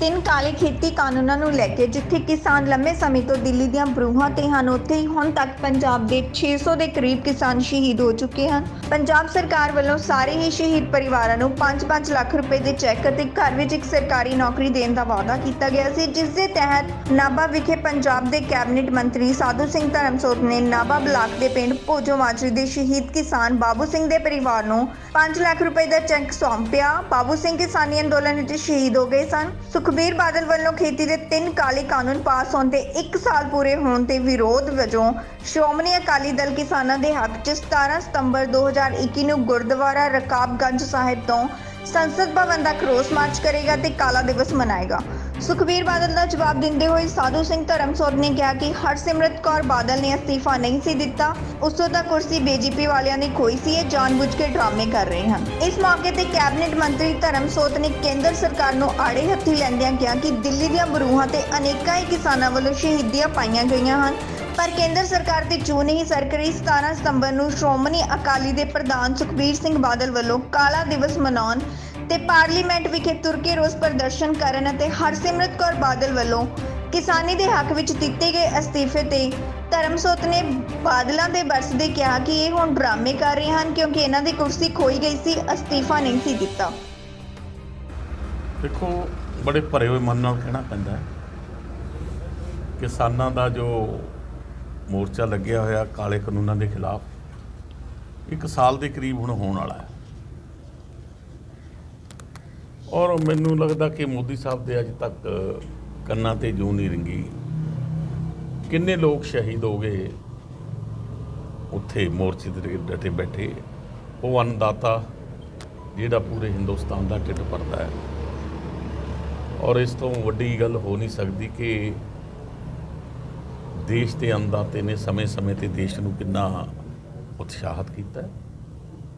ਤਿੰਨ ਕਾਲੇ ਖੇਤੀ ਕਾਨੂੰਨਾਂ ਨੂੰ ਲੈ ਕੇ ਜਿੱਥੇ ਕਿਸਾਨ ਲੰਮੇ ਸਮੇਂ ਤੋਂ ਦਿੱਲੀ ਦੀਆਂ ਬਰੂਹਾਂ ਤੇ ਹਨ, ਉੱਥੇ ਹੀ ਹੁਣ ਤੱਕ ਪੰਜਾਬ ਦੇ 600 ਦੇ ਕਰੀਬ ਕਿਸਾਨ ਸ਼ਹੀਦ ਹੋ ਚੁੱਕੇ ਹਨ। ਪੰਜਾਬ ਸਰਕਾਰ ਵੱਲੋਂ ਸਾਰੇ ਹੀ ਸ਼ਹੀਦ ਪਰਿਵਾਰਾਂ ਨੂੰ 5-5 ਲੱਖ ਰੁਪਏ ਦੇ ਚੈੱਕ ਅਤੇ ਘਰ ਵਿੱਚ ਇੱਕ ਸਰਕਾਰੀ ਨੌਕਰੀ ਦੇਣ ਦਾ ਵਾਅਦਾ ਕੀਤਾ ਗਿਆ ਸੀ, ਜਿਸ ਦੇ ਤਹਿਤ ਨਾਭਾ ਵਿਖੇ ਪੰਜਾਬ ਦੇ ਕੈਬਨਿਟ ਮੰਤਰੀ ਸਾਧੂ ਸਿੰਘ ਧਰਮਸੋਤ ਨੇ ਨਾਭਾ ਬਲਾਕ ਦੇ ਪਿੰਡ ਭੋਜੋ ਮਾਜਰੀ ਦੇ ਸ਼ਹੀਦ ਕਿਸਾਨ ਬਾਬੂ ਸਿੰਘ ਦੇ ਪਰਿਵਾਰ ਨੂੰ 5 ਲੱਖ ਰੁਪਏ ਦਾ ਚੈੱਕ ਸੌਂਪਿਆ। ਬਾਬੂ ਸਿੰਘ ਕਿਸਾਨੀ ਅੰਦੋਲਨ ਵਿੱਚ ਸ਼ਹੀਦ ਹੋ ਗਏ ਸਨ। ਸੁਖਬੀਰ ਬਾਦਲ ਵੱਲੋਂ ਖੇਤੀ ਦੇ ਤਿੰਨ ਕਾਲੇ ਕਾਨੂੰਨ ਪਾਸ ਹੋਣ ਤੇ 1 ਸਾਲ ਪੂਰੇ ਹੋਣ ਤੇ ਵਿਰੋਧ ਵਜੋਂ ਸ਼੍ਰੋਮਣੀ ਅਕਾਲੀ ਦਲ ਕਿਸਾਨਾਂ ਦੇ ਹੱਕ 'ਚ 17 ਸਤੰਬਰ 2021 ਨੂੰ ਗੁਰਦੁਆਰਾ ਰਕਾਬਗੰਜ ਸਾਹਿਬ ਤੋਂ ਸੰਸਦ ਭਵਨ ਦਾ ਕਰੋਸ ਮਾਰਚ ਕਰੇਗਾ ਤੇ ਕਾਲਾ ਦਿਵਸ ਮਨਾਏਗਾ। ਸੁਖਬੀਰ ਬਾਦਲ ਦਾ ਜਵਾਬ ਦਿੰਦੇ ਹੋਏ ਸਾਧੂ ਸਿੰਘ ਧਰਮਸੋਤ ਨੇ ਕਿਹਾ ਕਿ ਹਰਸਿਮਰਤ ਕੌਰ ਬਾਦਲ ਨੇ ਅਸਤੀਫਾ ਨਹੀਂ ਸੀ ਦਿੱਤਾ। ਉਸ ਤੋਂ ਤਾਂ ਕੁਰਸੀ ਬੀਜੇਪੀ ਵਾਲਿਆਂ ਨੇ ਖੋਈ ਸੀ, ਇਹ ਜਾਣਬੁੱਝ ਕੇ ਡਰਾਮੇ ਕਰ ਰਹੇ ਹਨ। ਇਸ ਮੌਕੇ ਤੇ ਕੈਬਨਿਟ ਮੰਤਰੀ ਧਰਮਸੋਤ ਨੇ ਕੇਂਦਰ ਸਰਕਾਰ ਨੂੰ ਆੜੇ ਹੱਥੀ ਲੈਂਦਿਆਂ ਕਿਹਾ ਕਿ ਦਿੱਲੀ ਦੀਆਂ ਬਰੂਹਾਂ ਤੇ ਅਨੇਕਾਂ ਹੀ ਕਿਸਾਨਾਂ ਵੱਲੋਂ ਸ਼ਹੀਦੀਆਂ ਪਾਈਆਂ ਗਈਆਂ ਹਨ। ਪਰ ਕੇਂਦਰ ਸਰਕਾਰ ਤੇ ਚੋਣ ਨਹੀਂ ਸਰਕ ਰਹੀ 17 ਸਤੰਬਰ ਨੂੰ ਸ਼੍ਰੋਮਣੀ ਅਕਾਲੀ ਦੇ ਪ੍ਰਧਾਨ ਸੁਖਬੀਰ ਸਿੰਘ ਬਾਦਲ ਵੱਲੋਂ ਕਾਲਾ ਦਿਵਸ ਮਨਾਉਣ ਤੇ ਪਾਰਲੀਮੈਂਟ ਵਿਖੇ ਤੁਰ ਕੇ ਰੋਸ ਪ੍ਰਦਰਸ਼ਨ ਕਰਨ ਅਤੇ ਹਰਸਿਮਰਤ ਕੌਰ ਬਾਦਲ ਵੱਲੋਂ ਕਿਸਾਨੀ ਦੇ ਹੱਕ ਵਿੱਚ ਦਿੱਤੇ ਗਏ ਅਸਤੀਫੇ ਤੇ ਧਰਮਸੋਤ ਨੇ ਬਾਦਲਾਂ ਦੇ ਬਰਸਦੇ ਕਿਹਾ ਕਿ ਇਹ ਹੁਣ ਡਰਾਮੇ ਕਰ ਰਹੇ ਹਨ ਕਿਉਂਕਿ ਇਹਨਾਂ ਦੀ ਕੁਰਸੀ ਖੋਈ ਗਈ ਸੀ, ਅਸਤੀਫਾ ਨਹੀਂ ਸੀ ਦਿੱਤਾ। ਦੇਖੋ, ਬੜੇ ਭਰੇ ਹੋਏ ਮਨ ਨਾਲ ਕਹਿਣਾ ਪੈਂਦਾ ਹੈ। ਕਿਸਾਨਾਂ ਦਾ ਜੋ ਮੋਰਚਾ ਲੱਗਿਆ ਹੋਇਆ ਕਾਲੇ ਕਾਨੂੰਨਾਂ ਦੇ ਖਿਲਾਫ, ਇੱਕ ਸਾਲ ਦੇ ਕਰੀਬ ਹੁਣ ਹੋਣ ਵਾਲਾ ਹੈ। ਔਰ ਮੈਨੂੰ ਲੱਗਦਾ ਕਿ ਮੋਦੀ ਸਾਹਿਬ ਦੇ ਅੱਜ ਤੱਕ ਕੰਨਾਂ ਤੇ ਜੂੰ ਨਹੀਂ ਰਿੰਗੀ। ਕਿੰਨੇ ਲੋਕ ਸ਼ਹੀਦ ਹੋ ਗਏ, ਉੱਥੇ ਮੋਰਚੇ ਦੇ ਡਟੇ ਬੈਠੇ। ਉਹ ਅੰਨਦਾਤਾ, ਜਿਹੜਾ ਪੂਰੇ ਹਿੰਦੁਸਤਾਨ ਦਾ ਢਿੱਡ ਭਰਦਾ ਹੈ। ਔਰ ਇਸ ਤੋਂ ਵੱਡੀ ਗੱਲ ਹੋ ਨਹੀਂ ਸਕਦੀ ਕਿ ਦੇਸ਼ ਦੇ ਅੰਨਦਾਤੇ ਨੇ ਸਮੇਂ-ਸਮੇਂ ਤੇ ਦੇਸ਼ ਨੂੰ ਕਿੰਨਾ ਉਤਸ਼ਾਹਤ ਕੀਤਾ ਹੈ।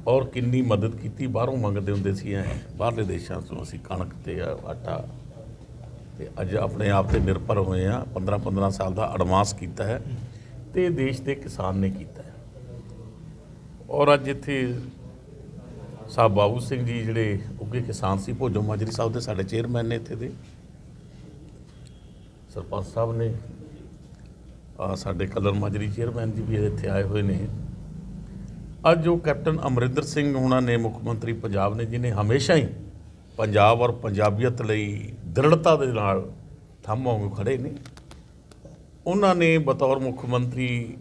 ਔਰ ਕਿੰਨੀ ਮਦਦ ਕੀਤੀ, ਬਾਹਰੋਂ ਮੰਗਦੇ ਹੁੰਦੇ ਸੀ ਐ। ਬਾਹਰਲੇ ਦੇਸ਼ਾਂ ਤੋਂ ਅਸੀਂ ਕਣਕ ਤੇ ਆਟਾ ਤੇ ਅੱਜ ਆਪਣੇ ਆਪ ਤੇ ਨਿਰਭਰ ਹੋਏ ਆ। 15-15 ਸਾਲ ਦਾ ਐਡਵਾਂਸ ਕੀਤਾ ਹੈ ਤੇ ਦੇਸ਼ ਦੇ ਕਿਸਾਨ ਨੇ ਕੀਤਾ ਹੈ। ਔਰ ਅੱਜ ਇੱਥੇ ਸਾਹਿਬ ਬਾਬੂ ਸਿੰਘ ਜੀ ਜਿਹੜੇ ਉੱਗੇ ਕਿਸਾਨ ਸੀ ਭੋਜੋ ਮਾਜਰੀ ਸਾਹਿਬ ਦੇ ਸਾਡੇ ਚੇਅਰਮੈਨ ਨੇ ਇੱਥੇ ਦੇ। ਸਰਪੰਚ ਸਾਹਿਬ ਨੇ ਆ ਸਾਡੇ ਕਲਰ ਮਾਜਰੀ ਚੇਅਰਮੈਨ ਜੀ ਵੀ ਇੱਥੇ ਆਏ ਹੋਏ ਨੇ। ਅੱਜ ਜੋ ਕੈਪਟਨ ਅਮਰਿੰਦਰ ਸਿੰਘ ਉਹਨਾਂ ਨੇ ਮੁੱਖ ਮੰਤਰੀ ਪੰਜਾਬ ਨੇ ਜਿਨੇ ਹਮੇਸ਼ਾ ਹੀ ਪੰਜਾਬ ਔਰ ਪੰਜਾਬੀਅਤ ਲਈ ਦ੍ਰਿੜਤਾ ਦੇ ਨਾਲ ਥੰਮ ਵਾਂਗੂ ਖੜੇ ਨੇ। ਉਹਨਾਂ ਨੇ ਬਤੌਰ ਮੁੱਖ ਮੰਤਰੀ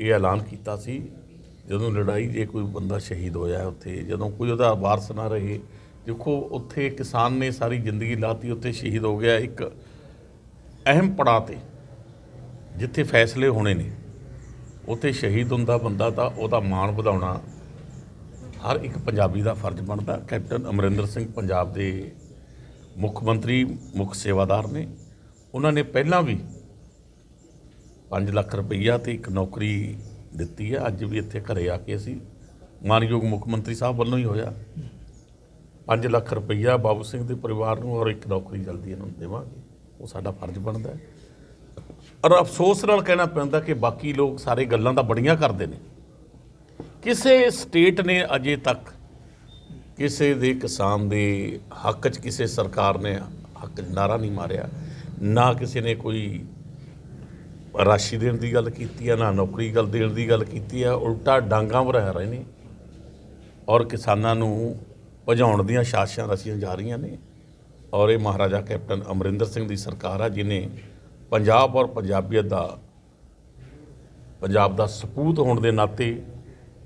ਇਹ ਐਲਾਨ ਕੀਤਾ ਸੀ, ਜਦੋਂ ਲੜਾਈ ਜੇ ਕੋਈ ਬੰਦਾ ਸ਼ਹੀਦ ਹੋਇਆ ਉੱਥੇ, ਜਦੋਂ ਕੋਈ ਉਹਦਾ ਵਾਰਸ ਨਾ ਰਹੇ। ਦੇਖੋ, ਉੱਥੇ ਕਿਸਾਨ ਨੇ ਸਾਰੀ ਜ਼ਿੰਦਗੀ ਲਾਤੀ, ਉੱਥੇ ਸ਼ਹੀਦ ਹੋ ਗਿਆ ਇੱਕ ਅਹਿਮ ਪੜਾਅ ਤੇ, ਜਿੱਥੇ ਫੈਸਲੇ ਹੋਣੇ ਨੇ। ਉੱਥੇ ਸ਼ਹੀਦ ਹੁੰਦਾ ਬੰਦਾ ਤਾਂ ਉਹਦਾ ਮਾਣ ਵਧਾਉਣਾ ਹਰ ਇੱਕ ਪੰਜਾਬੀ ਦਾ ਫਰਜ਼ ਬਣਦਾ। ਕੈਪਟਨ ਅਮਰਿੰਦਰ ਸਿੰਘ ਪੰਜਾਬ ਦੇ ਮੁੱਖ ਮੰਤਰੀ, ਮੁੱਖ ਸੇਵਾਦਾਰ ਨੇ। ਉਹਨਾਂ ਨੇ ਪਹਿਲਾਂ ਵੀ 5 ਲੱਖ ਰੁਪਈਆ ਤੇ ਇੱਕ ਨੌਕਰੀ ਦਿੱਤੀ ਹੈ ਅੱਜ ਵੀ ਇੱਥੇ ਘਰੇ ਆ ਕੇ ਅਸੀਂ ਮਾਨਯੋਗ ਮੁੱਖ ਮੰਤਰੀ ਸਾਹਿਬ ਵੱਲੋਂ ਹੀ ਹੋਇਆ। 5 ਲੱਖ ਰੁਪਈਆ ਬਾਬੂ ਸਿੰਘ ਦੇ ਪਰਿਵਾਰ ਨੂੰ ਔਰ ਇੱਕ ਨੌਕਰੀ ਜਲਦੀ ਇਹਨਾਂ ਨੂੰ ਦੇਵਾਂਗੇ। ਉਹ ਸਾਡਾ ਫਰਜ਼ ਬਣਦਾ। ਹੈ ਔਰ ਅਫਸੋਸ ਨਾਲ ਕਹਿਣਾ ਪੈਂਦਾ ਕਿ ਬਾਕੀ ਲੋਕ ਸਾਰੇ ਗੱਲਾਂ ਤਾਂ ਬੜੀਆਂ ਕਰਦੇ ਨੇ। ਕਿਸੇ ਸਟੇਟ ਨੇ ਅਜੇ ਤੱਕ ਕਿਸੇ ਦੇ ਕਿਸਾਨ ਦੇ ਹੱਕ 'ਚ ਕਿਸੇ ਸਰਕਾਰ ਨੇ ਹੱਕ 'ਚ ਨਾਰਾ ਨਹੀਂ ਮਾਰਿਆ। ਨਾ ਕਿਸੇ ਨੇ ਕੋਈ ਰਾਸ਼ੀ ਦੇਣ ਦੀ ਗੱਲ ਕੀਤੀ ਆ, ਨਾ ਨੌਕਰੀ ਗੱਲ ਦੇਣ ਦੀ ਗੱਲ ਕੀਤੀ ਆ, ਉਲਟਾ ਡਾਂਗਾਂ ਵਰਾ ਰਹੇ ਨੇ ਔਰ ਕਿਸਾਨਾਂ ਨੂੰ ਭਜਾਉਣ ਦੀਆਂ ਸਾਜ਼ਿਸ਼ਾਂ ਰਚੀਆਂ ਜਾ ਰਹੀਆਂ ਨੇ। ਔਰ ਇਹ ਮਹਾਰਾਜਾ ਕੈਪਟਨ ਅਮਰਿੰਦਰ ਸਿੰਘ ਦੀ ਸਰਕਾਰ ਆ ਜਿਨੇ ਪੰਜਾਬ ਔਰ ਪੰਜਾਬੀਅਤ ਦਾ ਪੰਜਾਬ ਦਾ ਸਪੂਤ ਹੋਣ ਦੇ ਨਾਤੇ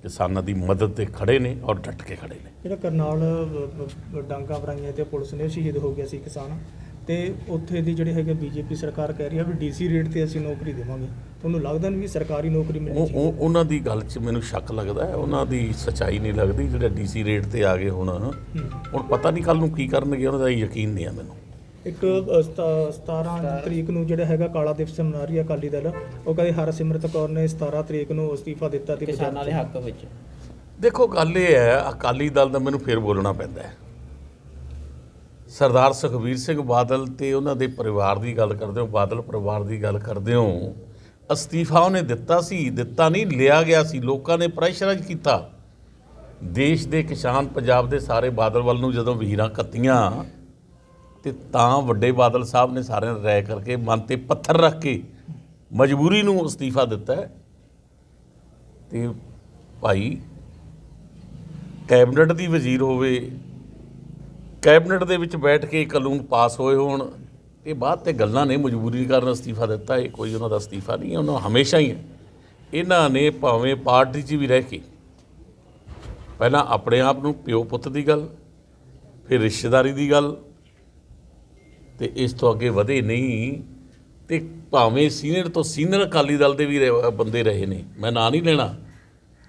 ਕਿਸਾਨਾਂ ਦੀ ਮਦਦ ਤੇ ਖੜੇ ਨੇ ਔਰ ਡਟ ਕੇ ਖੜੇ ਨੇ। ਜਿਹੜਾ ਕਰਨਾਲ ਡਾਂਗਾ ਵਰਾਈਆਂ ਤੇ ਪੁਲਿਸ ਨੇ ਸ਼ਹੀਦ ਹੋ ਗਿਆ ਸੀ ਕਿਸਾਨ। ਤੇ ਉੱਥੇ ਦੀ ਜਿਹੜੀ ਹੈਗੇ ਬੀਜੇਪੀ ਸਰਕਾਰ ਕਹਿ ਰਹੀ ਹੈ ਵੀ ਡੀਸੀ ਰੇਟ ਤੇ ਅਸੀਂ ਨੌਕਰੀ ਦੇਵਾਂਗੇ। ਤੁਹਾਨੂੰ ਲੱਗਦਾ ਨਹੀਂ ਵੀ ਸਰਕਾਰੀ ਨੌਕਰੀ ਮਿਲਣੀ ਉਹ ਚਾਹੀਦੀ? ਉਹ- ਉਹਨਾਂ ਦੀ ਗੱਲ 'ਚ ਮੈਨੂੰ ਸ਼ੱਕ ਲੱਗਦਾ ਹੈ। ਉਹਨਾਂ ਦੀ ਸਚਾਈ ਨਹੀਂ ਲੱਗਦੀ ਜਿਹੜੇ ਡੀਸੀ ਰੇਟ ਤੇ ਆ ਗਏ ਹੁਣ। ਹੁਣ ਪਤਾ ਨਹੀਂ ਕੱਲ ਨੂੰ ਕੀ ਕਰਨਗੇ ਉਹਨਾਂ ਦਾ ਯਕੀਨ ਨਹੀਂ ਆ ਮੈਨੂੰ। ਇੱਕ ਅ, ਸਤਾ- 17 ਤਰੀਕ ਨੂੰ ਜਿਹੜਾ ਹੈਗਾ ਕਾਲਾ ਦਿਵਸ ਮਨਾ ਰਹੀ ਹੈ ਅਕਾਲੀ ਦਲ ਉਹ ਕਹਿੰਦੇ ਹਰਸਿਮਰਤ ਕੌਰ ਨੇ 17 ਤਰੀਕ ਨੂੰ ਅਸਤੀਫਾ ਦਿੱਤਾ ਤੇ ਕਿਸਾਨਾਂ ਦੇ ਹੱਕ ਵਿੱਚ। ਦੇਖੋ ਗੱਲ ਇਹ ਹੈ ਅਕਾਲੀ ਦਲ ਦਾ ਮੈਨੂੰ ਫੇਰ ਬੋਲਣਾ ਪੈਂਦਾ ਹੈ। ਸਰਦਾਰ ਸੁਖਬੀਰ ਸਿੰਘ ਬਾਦਲ ਤੇ ਉਹਨਾਂ ਦੇ ਪਰਿਵਾਰ ਦੀ ਗੱਲ ਕਰਦੇ ਹੋ ਬਾਦਲ ਪਰਿਵਾਰ ਦੀ ਗੱਲ ਕਰਦੇ ਹੋ ਅਸਤੀਫਾ ਉਹਨੇ ਦਿੱਤਾ ਸੀ ਦਿੱਤਾ ਨਹੀਂ ਲਿਆ ਗਿਆ ਸੀ ਲੋਕਾਂ ਨੇ ਪ੍ਰੈਸ਼ਰਾਈਜ਼ ਕੀਤਾ। ਦੇਸ਼ ਦੇ ਕਿਸਾਨ ਪੰਜਾਬ ਦੇ ਸਾਰੇ ਬਾਦਲ ਵੱਲ ਨੂੰ ਜਦੋਂ ਵਹੀਰਾਂ ਕੱਤੀਆਂ ਤੇ ਤਾਂ ਵੱਡੇ ਬਾਦਲ ਸਾਹਿਬ ਨੇ ਸਾਰਿਆਂ ਨੇ ਰਾਏ ਕਰਕੇ ਮਨ ਤੇ ਪੱਥਰ ਰੱਖ ਕੇ ਮਜਬੂਰੀ ਨੂੰ ਅਸਤੀਫਾ ਦਿੱਤਾ ਹੈ। ਤੇ ਭਾਈ, ਕੈਬਨਿਟ ਦੀ ਵਜ਼ੀਰ ਹੋਵੇ, ਕੈਬਨਿਟ ਦੇ ਵਿੱਚ ਬੈਠ ਕੇ ਕਾਨੂੰਨ ਪਾਸ ਹੋਏ ਹੋਣ, ਇਹ ਬਾਅਦ ਤੇ ਗੱਲਾਂ ਨੇ ਮਜਬੂਰੀ ਕਾਰਨ ਅਸਤੀਫਾ ਦਿੱਤਾ ਇਹ ਕੋਈ ਉਹਨਾਂ ਦਾ ਅਸਤੀਫਾ ਨਹੀਂ ਹੈ, ਉਹਨਾਂ ਹਮੇਸ਼ਾ ਹੀ ਹੈ। ਇਹਨਾਂ ਨੇ ਭਾਵੇਂ ਪਾਰਟੀ 'ਚ ਵੀ ਰਹਿ ਕੇ ਪਹਿਲਾਂ ਆਪਣੇ ਆਪ ਨੂੰ ਪਿਓ ਪੁੱਤ ਦੀ ਗੱਲ, ਫਿਰ ਰਿਸ਼ਤੇਦਾਰੀ ਦੀ ਗੱਲ ਤੇ ਇਸ ਤੋਂ ਅੱਗੇ ਵਧੇ ਨਹੀਂ, ਤੇ ਭਾਵੇਂ ਸੀਨੀਅਰ ਤੋਂ ਸੀਨੀਅਰ ਅਕਾਲੀ ਦਲ ਦੇ ਵੀ ਰਹੇ- ਬੰਦੇ ਰਹੇ ਨੇ, ਮੈਂ ਨਾਂ ਨਹੀਂ ਲੈਣਾ।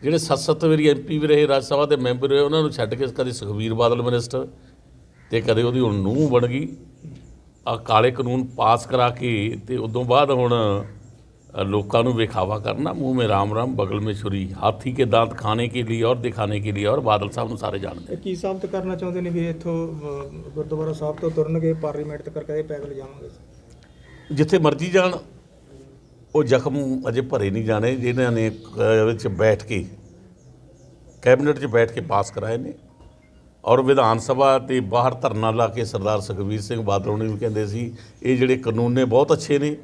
ਜਿਹੜੇ ਸੱਤ ਸੱਤ ਵਾਰੀ ਐਮਪੀ ਵੀ ਰਹੇ, ਰਾਜ ਸਭਾ ਦੇ ਮੈਂਬਰ ਰਹੇ, ਉਹਨਾਂ ਨੂੰ ਛੱਡ ਕੇ ਕਦੇ ਸੁਖਬੀਰ ਬਾਦਲ ਮਿਨਿਸਟਰ ਤੇ ਕਦੇ ਉਹਦੀ ਹੁਣ ਨੂੰਹ ਬਣ ਗਈ। ਆ ਕਾਲੇ ਕਾਨੂੰਨ ਪਾਸ ਕਰਾ ਕੇ ਤੇ ਉਦੋਂ ਬਾਅਦ ਹੁਣ ਲੋਕਾਂ ਨੂੰ ਵਿਖਾਵਾ ਕਰਨਾ ਮੂੰਹ ਮੇ ਰਾਮ ਰਾਮ ਬਗਲ ਮੇ ਛੁਰੀ ਹਾਥੀ ਕੇ दांत ਖਾਣੇ ਕੇ ਲਈ ਔਰ ਦਿਖਾਣੇ ਕੇ ਲਈ ਔਰ ਬਾਦਲ ਸਾਹਿਬ ਨੂੰ ਸਾਰੇ ਜਾਣਦੇ ਕੀ ਸਾਬਤ ਕਰਨਾ ਚਾਹੁੰਦੇ ਨੇ ਵੀ ਇੱਥੋਂ ਗੁਰਦੁਆਰਾ ਸਾਹਿਬ ਤੋਂ ਤੁਰਨਗੇ ਪਾਰਲੀਮੈਂਟ ਤੱਕ ਕਦੇ ਪੈਦਲ ਜਾਵਾਂਗੇ? ਜਿੱਥੇ ਮਰਜ਼ੀ ਜਾਣ ਉਹ ਜ਼ਖਮ ਅਜੇ ਭਰੇ ਨਹੀਂ ਜਾਣੇ ਜਿਨ੍ਹਾਂ ਨੇ ਵਿੱਚ ਬੈਠ ਕੇ ਕੈਬਨਿਟ 'ਚ ਬੈਠ ਕੇ ਪਾਸ ਕਰਾਏ ਨੇ। ਔਰ ਵਿਧਾਨ ਸਭਾ ਤੇ ਬਾਹਰ ਧਰਨਾ ਲਾ ਕੇ ਸਰਦਾਰ ਸੁਖਬੀਰ ਸਿੰਘ ਬਾਦਲ ਹੋਣੀ ਵੀ ਕਹਿੰਦੇ ਸੀ ਇਹ ਜਿਹੜੇ ਕਾਨੂੰਨ ਨੇ ਬਹੁਤ ਅੱਛੇ ਨੇ।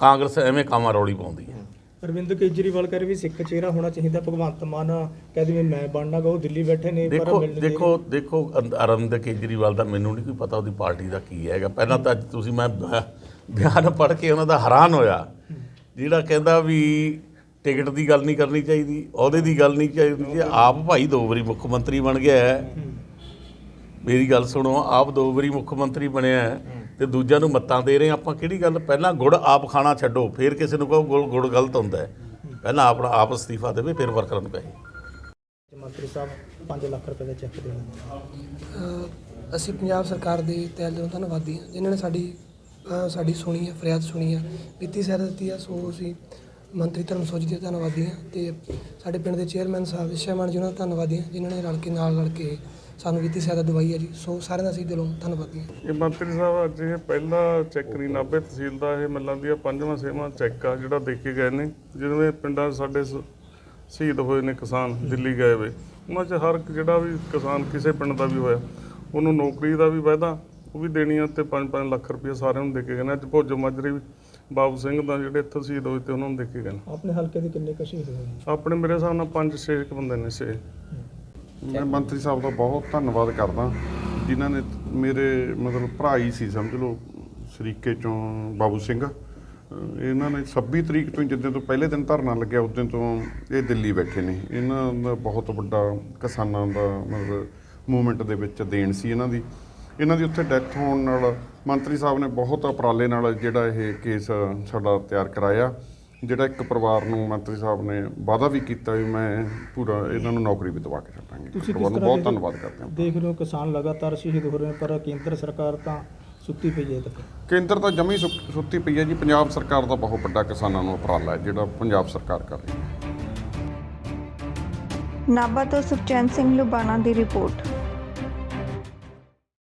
ਕਾਂਗਰਸ ਐਵੇਂ ਕਾਮਾ ਰੌਲੀ ਪਾਉਂਦੀ ਹੈ। ਅਰਵਿੰਦ ਕੇਜਰੀਵਾਲ ਕਰੇ ਵੀ ਸਿੱਖ ਚਿਹਰਾ ਹੋਣਾ ਚਾਹੀਦਾ ਭਗਵੰਤ ਮਾਨ ਕਹਿੰਦੇ ਵੀ ਮੈਂ ਬਣਨਾ ਗਾ ਉਹ ਦਿੱਲੀ ਬੈਠੇ ਨੇ ਪਰ ਦੇਖੋ ਦੇਖੋ ਦੇਖੋ ਅਰ- ਅਰਵਿੰਦ ਕੇਜਰੀਵਾਲ ਦਾ ਮੈਨੂੰ ਨਹੀਂ ਕੋਈ ਪਤਾ ਉਹਦੀ ਪਾਰਟੀ ਦਾ ਕੀ ਹੈਗਾ। ਪਹਿਲਾਂ ਤਾਂ ਤੁਸੀਂ ਮੈਂ ਬਿਆਨ ਪੜ੍ਹ ਕੇ ਉਹਨਾਂ ਦਾ ਹੈਰਾਨ ਹੋਇਆ। ਜਿਹੜਾ ਕਹਿੰਦਾ ਵੀ ਟਿਕਟ ਦੀ ਗੱਲ ਨਹੀਂ ਕਰਨੀ ਚਾਹੀਦੀ ਉਹਦੇ ਦੀ ਗੱਲ ਨਹੀਂ ਚਾਹੀਦੀ ਜੇ ਆਪ ਭਾਈ ਦੋ ਵਾਰੀ ਮੁੱਖ ਮੰਤਰੀ ਬਣ ਗਿਆ ਹੈ। ਮੇਰੀ ਗੱਲ ਸੁਣੋ ਆਪ ਦੋ ਵਾਰੀ ਮੁੱਖ ਮੰਤਰੀ ਬਣਿਆ ਹੈ। ਤੇ ਦੂਜਿਆਂ ਨੂੰ ਮੱਤਾਂ ਦੇ ਰਹੇ ਆਪਾਂ ਕਿਹੜੀ ਗੱਲ? ਪਹਿਲਾਂ ਗੁੜ ਆਪ ਖਾਣਾ ਛੱਡੋ ਫਿਰ ਕਿਸੇ ਨੂੰ ਕਹੋ ਗੁੜ ਗੁੜ ਗਲਤ ਹੁੰਦਾ ਹੈ। ਪਹਿਲਾਂ ਆਪਣਾ ਆਪ ਅਸਤੀਫਾ ਦੇਵੇ ਫਿਰ ਵਰਕਰਾਂ ਨੂੰ ਕਹੇ ਮੰਤਰੀ ਸਾਹਿਬ 5 ਲੱਖ ਰੁਪਏ ਦਾ ਚੈੱਕ ਦੇਣਾ। ਅਸੀਂ ਪੰਜਾਬ ਸਰਕਾਰ ਦੇ ਤਹਿ ਦਿਲੋਂ ਧੰਨਵਾਦੀ ਹਾਂ ਜਿਨ੍ਹਾਂ ਨੇ ਸਾਡੀ ਸਾਡੀ ਸੁਣੀ ਹੈ ਫਰਿਆਦ ਸੁਣੀ ਹੈ ਵਿੱਤੀ ਸਹਾਇਤਾ ਦਿੱਤੀ ਹੈ ਸੋ ਅਸੀਂ ਮੰਤਰੀ ਧਰਮਸੋਜੀ ਦੇ ਧੰਨਵਾਦੀ ਹਾਂ। ਤੇ ਸਾਡੇ ਪਿੰਡ ਦੇ ਚੇਅਰਮੈਨ ਸਾਹਿਬ ਵਿਸ਼ੇਮਾਨ ਜੀ ਉਹਨਾਂ ਦਾ ਧੰਨਵਾਦੀ ਹਾਂ ਜਿਨ੍ਹਾਂ ਨੇ ਰਲ ਕੇ ਨਾਲ ਰਲ ਕੇ ਸਾਨੂੰ ਵਿੱਤੀ ਸਹਾਇਤਾ ਦਵਾਈ ਹੈ ਜੀ। ਸੋ ਸਾਰਿਆਂ ਦਾ ਅਸੀਂ ਦਿਲੋਂ ਧੰਨਵਾਦੀ ਹਾਂ। ਇਹ ਮੰਤਰੀ ਸਾਹਿਬ ਅੱਜ ਇਹ ਪਹਿਲਾ ਚੈੱਕ ਨਹੀਂ ਨਾਭੇ ਤਹਿਸੀਲ ਦਾ ਇਹ ਮਿਲਣ ਦੀ ਪੰਜਵਾਂ ਛੇਵਾਂ ਚੈੱਕ ਆ ਜਿਹੜਾ ਦੇ ਕੇ ਗਏ ਨੇ। ਜਿਹਦੇ ਪਿੰਡਾਂ ਸਾਡੇ ਸ- ਸ਼ਹੀਦ ਹੋਏ ਨੇ ਕਿਸਾਨ ਦਿੱਲੀ ਗਏ ਵੇ। ਉਹਨਾਂ 'ਚ ਹਰ ਇੱਕ ਜਿਹੜਾ ਵੀ ਕਿਸਾਨ ਕਿਸੇ ਪਿੰਡ ਦਾ ਵੀ ਹੋਇਆ ਉਹਨੂੰ ਨੌਕਰੀ ਦਾ ਵੀ ਵਾਅਦਾ ਉਹ ਵੀ ਦੇਣੀ ਆ ਤੇ 5-5 ਲੱਖ ਰੁਪਏ ਸਾਰਿਆਂ ਨੂੰ ਦੇ ਕੇ ਗਏ ਨੇ। ਅੱਜ ਭੋਜੋ ਮਾਜਰੇ ਵੀ ਬਾਬੂ ਸਿੰਘ ਦਾ ਜਿਹੜੇ ਇੱਥੇ ਸ਼ਹੀਦ ਹੋਏ ਤੇ ਉਹਨਾਂ ਨੂੰ ਦੇ ਕੇ ਗਏ ਨੇ। ਆਪਣੇ ਹਲਕੇ ਦੇ ਕਿੰਨੇ ਕੁ ਸ਼ਹੀਦ ਹੋਏ ਆਪਣੇ ਮੇਰੇ ਹਿਸਾਬ ਨਾਲ 5-6 ਬੰਦੇ ਨੇ ਛੇ। ਮੈਂ ਮੰਤਰੀ ਸਾਹਿਬ ਦਾ ਬਹੁਤ ਧੰਨਵਾਦ ਕਰਦਾ, ਜਿਨ੍ਹਾਂ ਨੇ ਮੇਰੇ ਮਤਲਬ ਭਰਾ ਹੀ ਸੀ, ਸਮਝ ਲਓ, ਸ਼ਰੀਕੇ ਚੋਂ ਬਾਬੂ ਸਿੰਘ। ਇਹਨਾਂ ਨੇ 26 ਤਰੀਕ ਤੋਂ ਹੀ ਜਿੱਦਾਂ ਤੋਂ ਪਹਿਲੇ ਦਿਨ ਧਰਨਾ ਲੱਗਿਆ ਉਦੋਂ ਤੋਂ ਇਹ ਦਿੱਲੀ ਬੈਠੇ ਨੇ। ਇਹਨਾਂ ਦਾ ਬਹੁਤ ਵੱਡਾ ਕਿਸਾਨਾਂ ਦਾ ਮਤਲਬ ਮੂਵਮੈਂਟ ਦੇ ਵਿੱਚ ਦੇਣ ਸੀ ਇਹਨਾਂ ਦੀ। ਇਹਨਾਂ ਦੀ ਉੱਥੇ ਡੈਥ ਹੋਣ ਨਾਲ ਮੰਤਰੀ ਸਾਹਿਬ ਨੇ ਬਹੁਤ ਉਪਰਾਲੇ ਨਾਲ ਜਿਹੜਾ ਇਹ ਕੇਸ ਸਾਡਾ ਤਿਆਰ ਕਰਾਇਆ। ਜਿਹੜਾ ਇੱਕ ਪਰਿਵਾਰ ਨੂੰ ਮੰਤਰੀ ਸਾਹਿਬ ਨੇ ਵਾਅਦਾ ਵੀ ਕੀਤਾ ਵੀ ਮੈਂ ਪੂਰਾ ਇਹਨਾਂ ਨੂੰ ਨੌਕਰੀ ਵੀ ਦਵਾ ਕੇ ਛੱਡਾਂਗੇ। ਤੁਸੀਂ ਕਿਸ ਤਰ੍ਹਾਂ ਬਹੁਤ ਧੰਨਵਾਦ ਕਰਦੇ ਹਾਂ। ਦੇਖ ਰਹੇ ਹੋ ਕਿਸਾਨ ਲਗਾਤਾਰ ਸ਼ਹੀਦ ਹੋ ਰਹੇ ਪਰ ਕੇਂਦਰ ਸਰਕਾਰ ਤਾਂ ਸੁੱਤੀ ਪਈ ਹੈ ਤੱਕ। ਕੇਂਦਰ ਤਾਂ ਜਮੀ ਸੁੱਤੀ ਪਈ ਹੈ ਜੀ ਪੰਜਾਬ ਸਰਕਾਰ ਦਾ ਬਹੁਤ ਵੱਡਾ ਕਿਸਾਨਾਂ ਨੂੰ ਉਪਰਾਲਾ ਹੈ ਜਿਹੜਾ ਪੰਜਾਬ ਸਰਕਾਰ ਕਰ ਰਹੀ ਹੈ। ਨਾਭਾ ਤੋਂ ਸੁਖਚੈਨ ਸਿੰਘ ਲੁਬਾਣਾ ਦੀ ਰਿਪੋਰਟ।